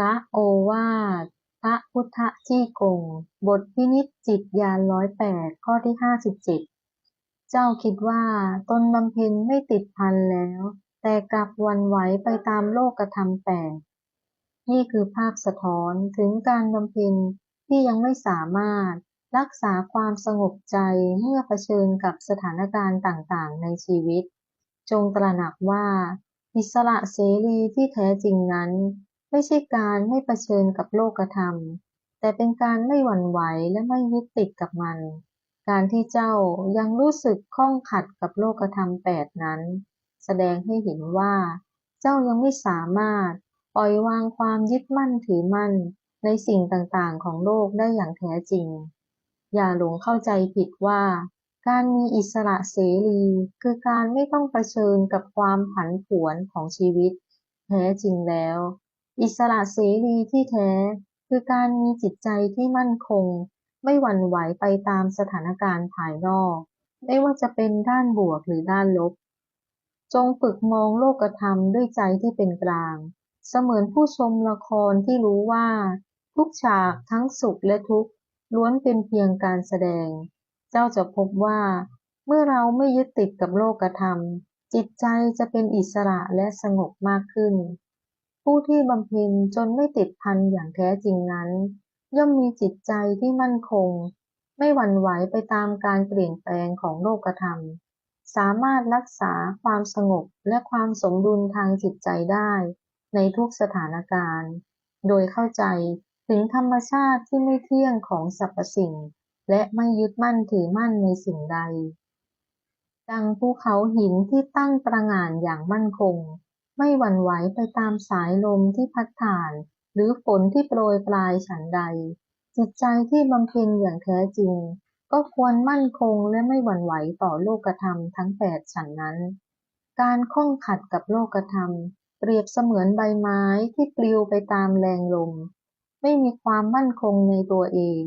ระโอวาท พระพุทธจี้กง บทพินิจจิตญาณร้อยแปดข้อที่ห้าสิบเจ็ดเจ้าคิดว่าตนบำเพ็ญไม่ติดพันแล้ว แต่กลับวันไหวไปตามโลกธรรมแปดนี่คือภาพสะท้อนถึงการบำเพ็ญที่ยังไม่สามารถรักษาความสงบใจเมื่อเผชิญกับสถานการณ์ต่างๆ ในชีวิต จงตระหนักว่า อิสระเสรีที่แท้จริงนั้น ไม่ใช่การไม่เผชิญกับโลกธรรม แต่เป็นการไม่หวั่นไหวและไม่ยึดติดกับมัน การที่เจ้ายังรู้สึกข้องขัดกับโลกธรรมแปดนั้น แสดงให้เห็นว่า เจ้ายังไม่สามารถปล่อยวางความยึดมั่นถือมั่นในสิ่งต่างๆ ของโลกได้อย่างแท้จริง อย่าหลงเข้าใจผิดว่า การมีอิสระเสรีคือการไม่ต้องเผชิญกับความผันผวนของชีวิต แท้จริงแล้ว อิสระเสรีที่แท้ คือการมีจิตใจที่มั่นคง ไม่หวั่นไหวไปตามสถานการณ์ภายนอก ไม่ว่าจะเป็นด้านบวกหรือด้านลบ จงฝึกมองโลกธรรมด้วยใจที่เป็นกลาง เสมือนผู้ชมละครที่รู้ว่า ทุกฉากทั้งสุขและทุกข์ล้วนเป็นเพียงการแสดง เจ้าจะพบว่า เมื่อเราไม่ยึดติดกับโลกธรรม จิตใจจะเป็นอิสระและสงบมากขึ้น ผู้ที่บำเพ็ญจนไม่ติดพันอย่างแท้จริงนั้น ย่อมมีจิตใจที่มั่นคง ไม่หวั่นไหวไปตามการเปลี่ยนแปลงของโลกธรรม สามารถรักษาความสงบและความสมดุลทางจิตใจได้ในทุกสถานการณ์ โดยเข้าใจถึงธรรมชาติที่ไม่เที่ยงของสรรพสิ่ง และไม่ยึดมั่นถือมั่นในสิ่งใด ดังภูเขาหินที่ตั้งประงานอย่างมั่นคง ไม่หวั่นไหวไปตามสายลมที่พัดผ่าน หรือฝนที่โปรยปลายฉันใด จิตใจที่บำเพ็ญอย่างแท้จริง ก็ควรมั่นคงและไม่หวั่นไหวต่อโลกธรรมทั้งแปดฉันนั้น การข้องขัดกับโลกธรรม เปรียบเสมือนใบไม้ที่ปลิวไปตามแรงลม ไม่มีความมั่นคงในตัวเอง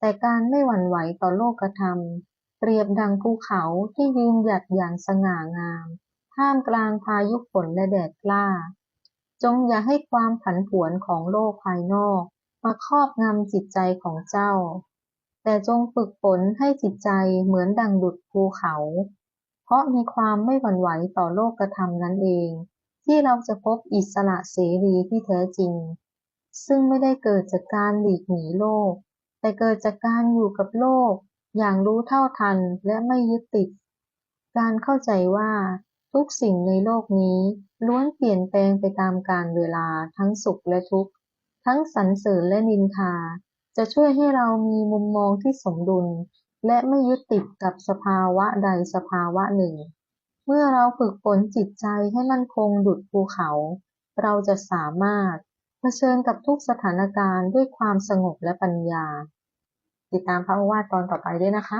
แต่การไม่หวั่นไหวต่อโลกธรรม เปรียบดังภูเขาที่ยืนหยัดอย่างสง่างาม ท่ามกลางพายุฝนและแดดกล้า จงอย่าให้ความผันผวนของโลกภายนอก มาครอบงำจิตใจของเจ้า แต่จงฝึกฝนให้จิตใจเหมือนดังดุจภูเขา เพราะในความไม่หวั่นไหวต่อโลกธรรมนั้นเอง ที่เราจะพบอิสระเสรีที่แท้จริง ซึ่งไม่ได้เกิดจากการหลีกหนีโลก แต่เกิดจากการอยู่กับโลก อย่างรู้เท่าทันและไม่ยึดติด การเข้าใจว่า ทุกสิ่งในโลกนี้ล้วนเปลี่ยนแปลงไปตามกาลเวลาทั้งสุขและทุกข์ ทั้งสรรเสริญและนินทา จะช่วยให้เรามีมุมมองที่สมดุล และไม่ยึดติดกับสภาวะใดสภาวะหนึ่ง เมื่อเราฝึกฝนจิตใจให้มั่นคงดุจภูเขา เราจะสามารถเผชิญกับทุกสถานการณ์ด้วยความสงบและปัญญา ติดตามพระโอวาทตอนต่อไปด้วยนะคะ